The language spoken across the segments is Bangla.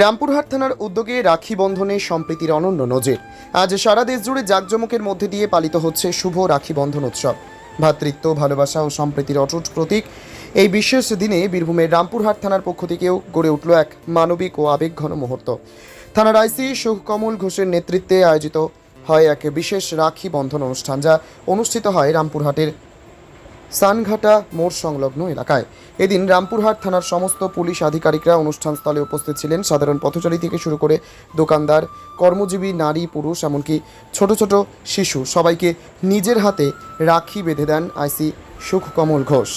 রামপুরহাট থানার উদ্যোগে রাখি বন্ধনে সম্প্রীতির অনন্য নজির। আজ সারা দেশ জুড়ে জাঁকজমকের মধ্যে দিয়ে পালিত হচ্ছে শুভ রাখি বন্ধন উৎসব। ভ্রাতৃত্ব ভালোবাসা ও সম্প্রীতির অটুট প্রতীক, এই বিশেষ দিনে বীরভূমের রামপুরহাট থানার পক্ষ থেকেও গড়ে উঠল এক মানবিক ও আবেগঘন মুহূর্ত। থানার আইসি সুকমল ঘোষের নেতৃত্বে আয়োজিত হয় এক বিশেষ রাখি বন্ধন অনুষ্ঠান, যা অনুষ্ঠিত হয় রামপুরহাটের সানঘাটা মোড় সংলগ্ন এলাকায়। এদিন রামপুরহাট থানার সমস্ত পুলিশ আধিকারিকরা অনুষ্ঠানস্থলে উপস্থিত ছিলেন। সাধারণ পথচারী থেকে শুরু করে দোকানদার, কর্মজীবী, নারী, পুরুষ, এমনকি ছোট ছোট শিশু সবাইকে নিজের হাতে রাখি বেঁধে দেন আইসি সুখকমল ঘোষ।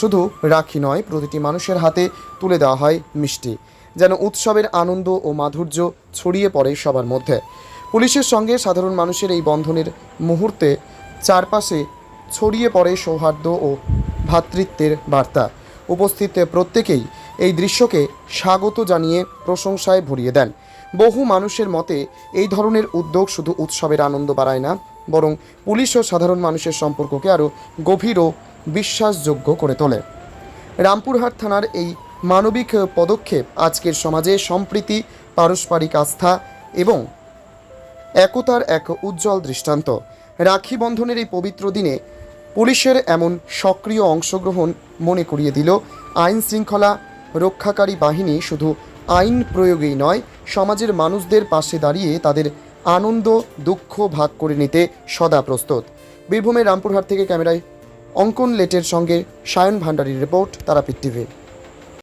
শুধু রাখি নয়, প্রতিটি মানুষের হাতে তুলে দেওয়া হয় মিষ্টি, যেন উৎসবের আনন্দ ও মাধুর্য ছড়িয়ে পড়ে সবার মধ্যে। পুলিশের সঙ্গে সাধারণ মানুষের এই বন্ধনের মুহূর্তে চারপাশে ছড়িয়ে পড়ে সৌহার্দ্য ও ভ্রাতৃত্বের বার্তা। উপস্থিত প্রত্যেকেই এই দৃশ্যকে স্বাগত জানিয়ে প্রশংসায় ভরিয়ে দেন। বহু মানুষের মতে এই ধরনের উদ্যোগ শুধু উৎসবের আনন্দ বাড়ায় না, বরং পুলিশ ও সাধারণ মানুষের সম্পর্ককে আরও গভীর ও বিশ্বাসযোগ্য করে তোলে। রামপুরহাট থানার এই মানবিক পদক্ষেপ আজকের সমাজে সম্প্রীতি, পারস্পরিক আস্থা এবং একতার এক উজ্জ্বল দৃষ্টান্ত। রাখি বন্ধনের এই পবিত্র দিনে পুলিশের এমন সক্রিয় অংশগ্রহণ মনে করিয়ে দিল আইন শৃঙ্খলা রক্ষাকারী বাহিনী। শুধু আইন প্রয়োগেই নয়, সমাজের মানুষদের পাশে দাঁড়িয়ে তাদের আনন্দ, দুঃখ ভাগ করে নিতে সদা প্রস্তুত। বীরভূমের রামপুরহাট থেকে ক্যামেরায় অঙ্কন লেটের সঙ্গে সায়ন ভান্ডারীর রিপোর্ট, তারাপীঠ টিভি।